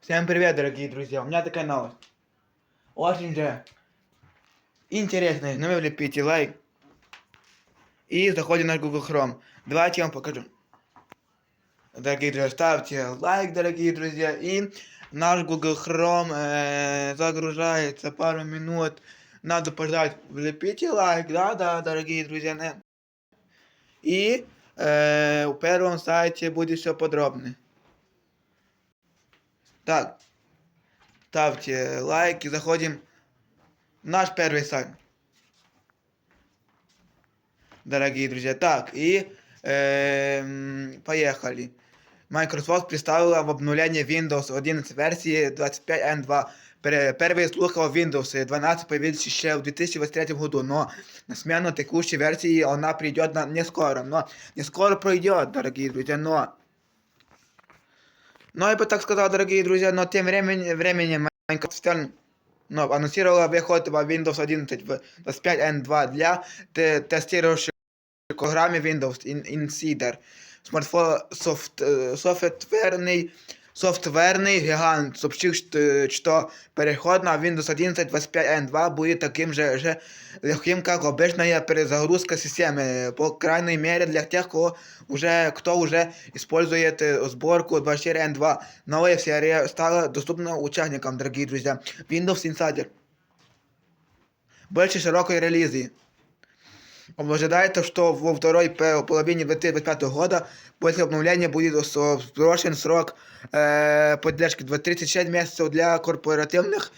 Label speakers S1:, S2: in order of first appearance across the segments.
S1: Всем привет, дорогие друзья! У меня такая новость. Очень же интересная. Но вы влепите лайк. И заходим на Google Chrome. Давайте я вам покажу. Дорогие друзья, ставьте лайк, дорогие друзья. И наш Google Chrome э, загружается пару минут. Надо подождать. Влепите лайк, да-да, дорогие друзья. И э, у первом сайте будет все подробно. Так, ставьте лайки, заходим в наш первый сайт. Дорогие друзья, так, и эм, поехали. Microsoft представила в обновлении Windows 11 версии 25N2. Пер- Первые слухи о Windows 12 появились еще в 2023 году, но на смену текущей версии она придет на, не скоро, но не скоро пройдет, дорогие друзья, но но я бы так сказал, дорогие друзья, но тем временем, временем Microsoft официально ну, анонсировала выход в Windows 11 в 25N2 для те- тестирующих программе Windows In- Insider. Смартфон софт, э, софтверный, софтверный гигант сообщил, что, что переход на Windows 11 25N2 будет таким же, же легким, как обычная перезагрузка системы. По крайней мере для тех, кто уже, кто уже использует э, сборку 24N2. Новая серия стала доступна участникам, дорогие друзья. Windows Insider. Больше широкой релизы. Ожидается, что во второй пе- половине 2025 года после обновления будет со- сброшен срок э, поддержки 36 месяцев для корпоративных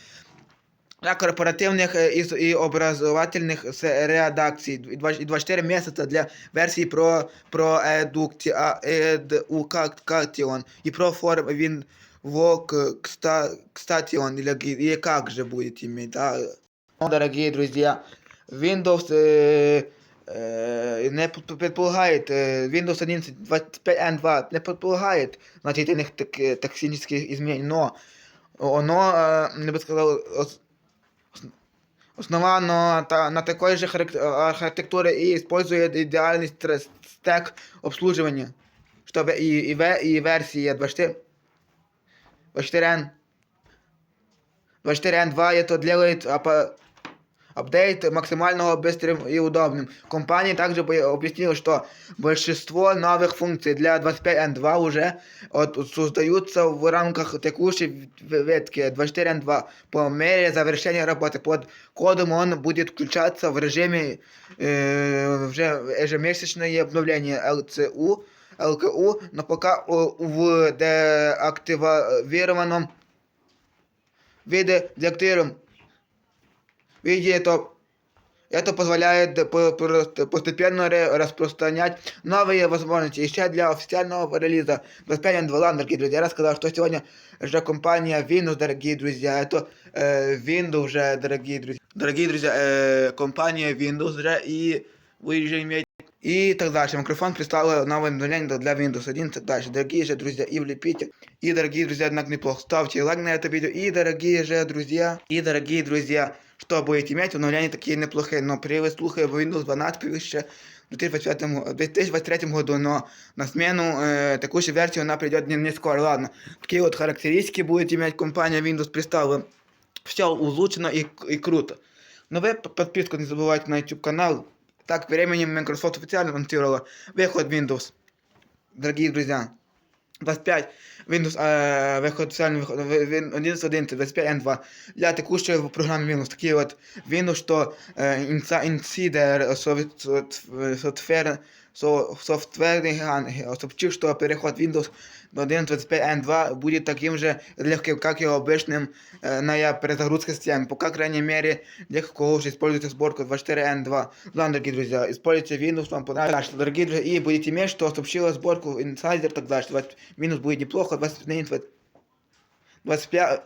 S1: для корпоративных э, и, с- и образовательных с- редакций и два- и 24 месяца для версии про, про эдукти, а, education и про форм вин вок кста, кстати он или, ги- или как же будет иметь да? Ну, дорогие друзья Windows э, э, не пр- предполагает, э, Windows 11 25N2 не предполагает значительных так, э, токсических изменений, но оно, э, я бы сказал, ос- основано та- на такой же харак- архитектуре и использует идеальный стресс- стек обслуживания, чтобы и, и, ве- и версия 24 24N 24N2 это делает апа- апдейт максимально быстрым и удобным. Компания также по- объяснила, что большинство новых функций для 25N2 уже от- создаются в рамках текущей в- ветки 24N2. По мере завершения работы под кодом он будет включаться в режиме э, уже ежемесячное обновление LCU, ЛКУ, но пока о, в деактивированном виде деактивированном виде это это позволяет по- по- постепенно распространять новые возможности. Еще для официального релиза 25.2 LAN, дорогие друзья, я рассказал, что сегодня же компания Windows, дорогие друзья, это э, Windows уже, дорогие друзья. Дорогие друзья, э, компания Windows уже, и вы же имеете и так дальше. Микрофон представил новое обновление для Windows 11 и так дальше. Дорогие же друзья, и влепите. И, дорогие друзья, однако неплохо. Ставьте лайк на это видео. И, дорогие же друзья, и, дорогие друзья, что будете иметь, обновления такие неплохие. Но при выслухе в Windows 12 появился в 2025 го- 2023 году, но на смену э, текущей версии она придет не, не скоро. Ладно, такие вот характеристики будет иметь компания Windows представила. Все улучшено и, и круто. Но вы п- подписку не забывайте на YouTube канал. Так, временем Microsoft официально анонсировала выход Windows. Дорогие друзья, 25 Windows, э, выход официальный выход, в- Win- 11, 11, 25 N2 для текущей программы Windows. Такие вот Windows, что э, инса- Insider, софт- софт- софтвер, со- софтверный гигант сообщил, что переход Windows до 11.25 N2 будет таким же легким, как и обычным э, на перезагрузке системы. По крайней мере, для кого уже используете сборку 24 N2. Ладно, дорогие друзья, используйте Windows, вам понравится. Дорогие друзья, и будете иметь, что сообщила сборку Insider и так дальше. 20 Windows будет неплохо, 20, 25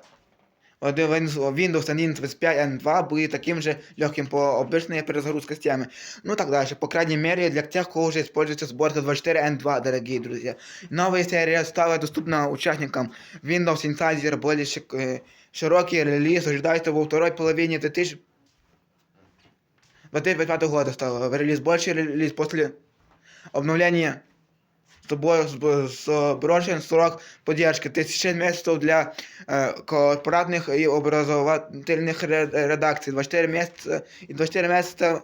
S1: один Windows Windows 11 25 N2 будет таким же легким по обычной перезагрузке системы. Ну так дальше. По крайней мере, для тех, кто уже используется сборка 24 N2, дорогие друзья. Новая серия стала доступна участникам Windows Insider, более шик- э, широкий релиз ожидается во второй половине 2000 2025 года стал релиз, больше релиз после обновления сброшен срок поддержки. 1006 месяцев для э, корпоратных и образовательных ре- редакций. 24 месяца и 24 месяца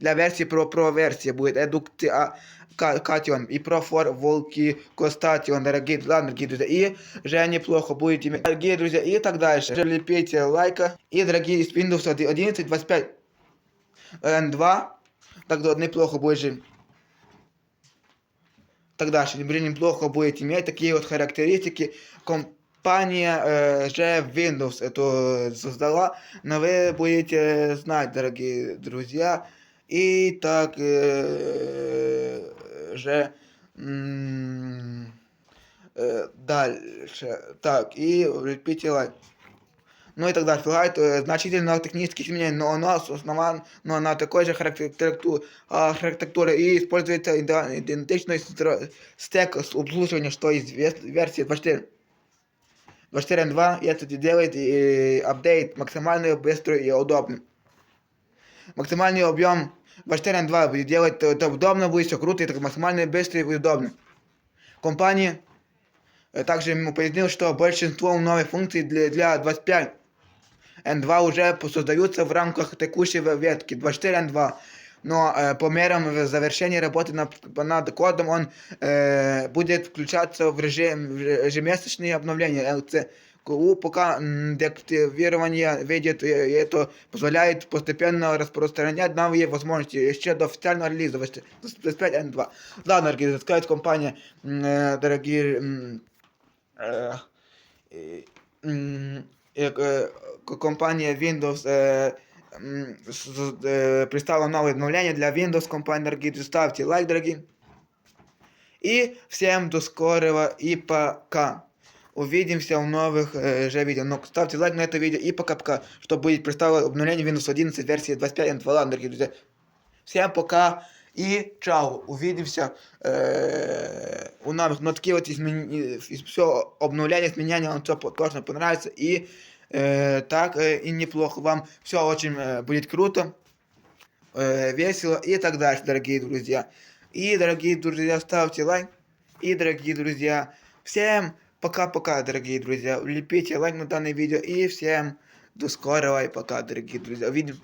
S1: для версии про, про версии будет Эдуктион и про фор волки Костатион, дорогие, ладно, дорогие друзья, и же неплохо будет иметь, дорогие друзья, и так дальше. Же лепите лайка, и дорогие из Windows 11, 25, N2, так да, неплохо будет же Дальше. Блин, неплохо будет иметь такие вот характеристики. Компания э, же Windows это создала, но вы будете знать, дорогие друзья. И так э, же э, дальше. Так, и лепите лайк. Ну и так далее. Предлагает э, значительно технических изменений, но оно основано на такой же характеру- а, характере и используется идентичный стек обслуживания, что из версии 24. 24.2 и это делает и апдейт максимально быстрый и удобным. Максимальный объем 24.2 будет делать это удобно, будет все круто, так максимально быстро и удобно. Компания э, также ему пояснил, что большинство новых функций для, для 25 N2 уже создаются в рамках текущей ветки 24 N2. Но э, по мерам завершения работы над, над кодом он э, будет включаться в режим в ежемесячные обновления ЛЦКУ, пока м, деактивирование видит, и это позволяет постепенно распространять новые возможности еще до официального релиза 25 N2. Ладно, дорогие, так сказать, компания, м, э, дорогие м, э, э, м, э, э, к- компания Windows э, м, с- с- э, представила новое обновление для Windows. Компания, дорогие, друзья, ставьте лайк, дорогие. И всем до скорого и пока. Увидимся в новых э, же видео. Но ставьте лайк на это видео и пока-пока, чтобы будет представлено обновление Windows 11 версии 25 ладно, дорогие друзья. Всем пока и чао. Увидимся э, у новых. Но такие вот измен... все обновления, изменения, вам все точно понравится. И э, так э, и неплохо. Вам все очень э, будет круто, э, весело и так дальше, дорогие друзья. И, дорогие друзья, ставьте лайк. И, дорогие друзья, всем пока-пока, дорогие друзья. Лепите лайк на данное видео. И всем до скорого и пока, дорогие друзья. Увидим...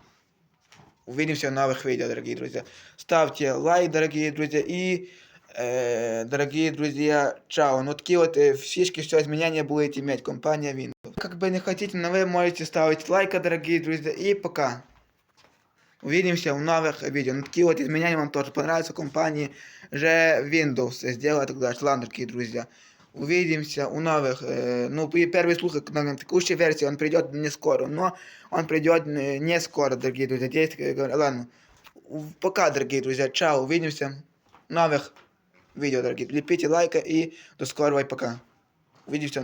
S1: Увидимся в новых видео, дорогие друзья. Ставьте лайк, дорогие друзья. И, э, дорогие друзья, чао. Ну, такие вот э, фишки, все изменения будет иметь компания Windows. Как бы не хотите, но вы можете ставить лайк, дорогие друзья. И пока. Увидимся в новых видео. Ну, такие вот изменения вам тоже понравятся компании же Windows сделать тогда ладно, дорогие друзья. Увидимся у новых, э, ну, первый слух на текущей версии, он придет не скоро, но он придет э, не скоро, дорогие друзья. Здесь, ладно, пока, дорогие друзья, чао, увидимся в новых видео, дорогие. Лепите лайка и до скорого и пока. Увидимся в новых